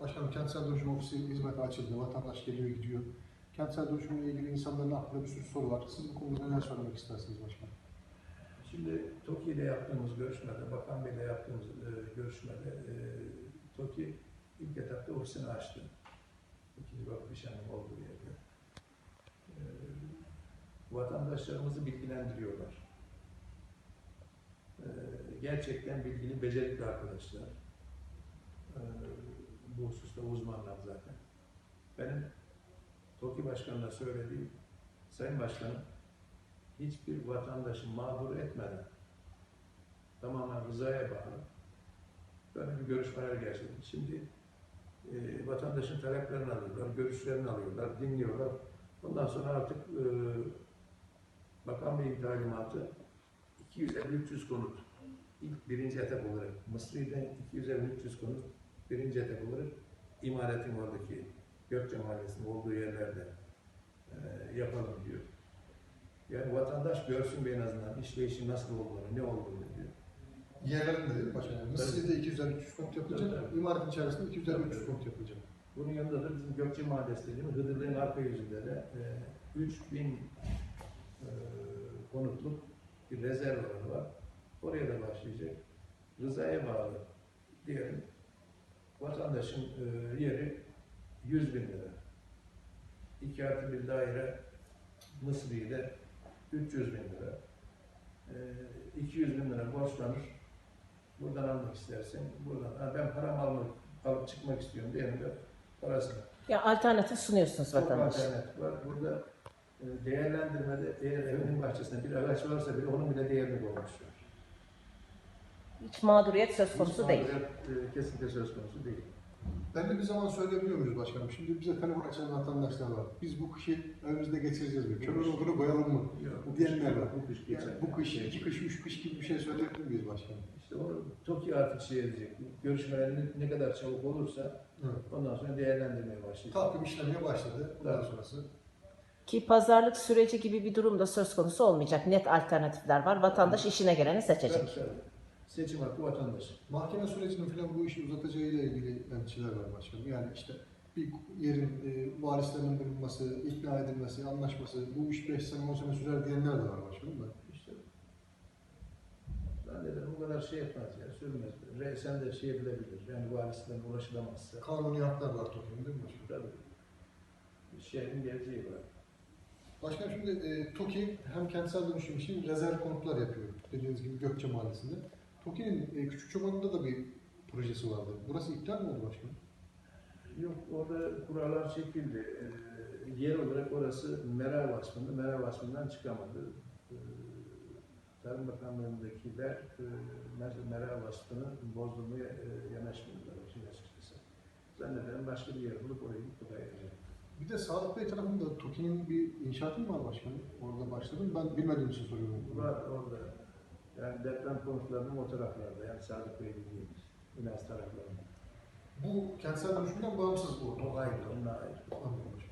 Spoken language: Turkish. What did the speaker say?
Başkanım kentsel dönüşüm ofisi hizmete açıldı. Vatandaş geliyor gidiyor. Kentsel dönüşümle ilgili insanların aklında bir sürü soru var. Siz bu konuda neler söylemek istersiniz başkanım? Şimdi TOKİ ile yaptığımız görüşmede, Bakan Bey ile yaptığımız e, görüşmede e, TOKİ ilk etapta ofisini açtı. İkinci bakım işleminin olduğu yerde. E, vatandaşlarımızı bilgilendiriyorlar. E, gerçekten bilgili, becerikli arkadaşlar. E, bu hususta uzmanlar zaten. Benim TOKİ Başkanı'na söylediğim, Sayın Başkanım, hiçbir vatandaşı mağdur etmeden tamamen rızaya bağlı böyle bir görüşmeler gerçekleşti. Şimdi e, vatandaşın taleplerini alıyorlar, görüşlerini alıyorlar, dinliyorlar. Ondan sonra artık e, Bakan Bey'in talimatı 250-300 konut ilk birinci etap olarak Mısri'den 250-300 konut birinci etap olarak imaretin oradaki Gökçe Mahallesi'nin olduğu yerlerde e, yapalım diyor. Yani vatandaş görsün bir en azından işleyişin nasıl olduğunu, ne olduğunu diyor. Yerlerinde değil mi başkanım? Mısır'da 250-300 konut yapılacak. Tabii. İmaretin içerisinde 250-300 Tabii. konut yapılacak. Bunun yanında da bizim Gökçe Mahallesi dediğimiz Hıdırlı'nın arka yüzünde de e, 3000 e, konutluk bir rezerv alanı var. Oraya da başlayacak. Rızaya bağlı diyelim. Vatandaşın e, yeri 100 bin lira. 2 artı bir daire Mısri'de 300 bin lira. E, 200 bin lira borçlanır. Buradan almak istersen, buradan ha, ben param almak, alıp çıkmak istiyorum diyelim de parasını. Ya alternatif sunuyorsunuz Çok vatandaş. alternatif var. Burada e, değerlendirmede eğer evinin bahçesinde bir ağaç varsa bile onun bile değerini bulmuşlar. Hiç mağduriyet söz konusu Hiç değil. mağduriyet, e, Kesinlikle söz konusu değil. Ben de bir zaman söyleyebiliyor muyuz başkanım? Şimdi bize telefon açan vatandaşlar var. Biz bu kışı evimizde geçireceğiz mi? Kömür odunu koyalım mı? Yok, bu Diyenler var. bu kış geçer. Yani bu kış, iki kış, üç kış gibi bir şey söyleyebilir miyiz başkanım? İşte onu TOKİ artık şey edecek. Görüşmeler ne, kadar çabuk olursa Evet. ondan sonra değerlendirmeye başlayacak. Takvim işlemeye başladı. Bundan Evet. sonrası. Ki pazarlık süreci gibi bir durumda söz konusu olmayacak. Net alternatifler var. Vatandaş işine geleni seçecek. Tabii, tabii. Seçim hakkı vatandaş. Mahkeme sürecinin falan bu işi uzatacağıyla ilgili endişeler var başkanım. Yani işte bir yerin e, varislerinin bulunması, ikna edilmesi, anlaşması, bu iş 5 sene 10 sene sürer diyenler de var başkanım da. İşte zannederim bu kadar şey yapmaz ya, sürmez. Reysen de şey edilebilir. Yani varislerine ulaşılamazsa. Kanuni haklar var toplumun değil mi başkanım? Tabii. Şehrin geleceği var. Başkanım şimdi e, TOKİ hem kentsel dönüşüm için rezerv konutlar yapıyor. Dediğiniz gibi Gökçe Mahallesi'nde. TOKİ'nin e, Küçükçoba'nda da bir projesi vardı. Burası iptal mi oldu başkanım? Yok orada kurallar çekildi. Ee, yer olarak orası Mera vasfında, Mera vasfından çıkamadı. Ee, Tarım Bakanlığı'ndakiler e, Mer- Mera vasfını bozdurmaya e, yanaşmadılar işin açıkçası. Zannederim başka bir yer bulup orayı koyacak. Bir de Sadık Bey tarafında TOKİ'nin bir inşaatı mı var başkanım? Orada başladım. Ben bilmediğim için soruyorum. Var orada. Yani deprem konutlarının o taraflarda, yani Sadık Bey dediğimiz, Üniversite taraflarında. Bu kentsel dönüşümden bağımsız bu. O ayrı, onlar ayrı. Ayrı.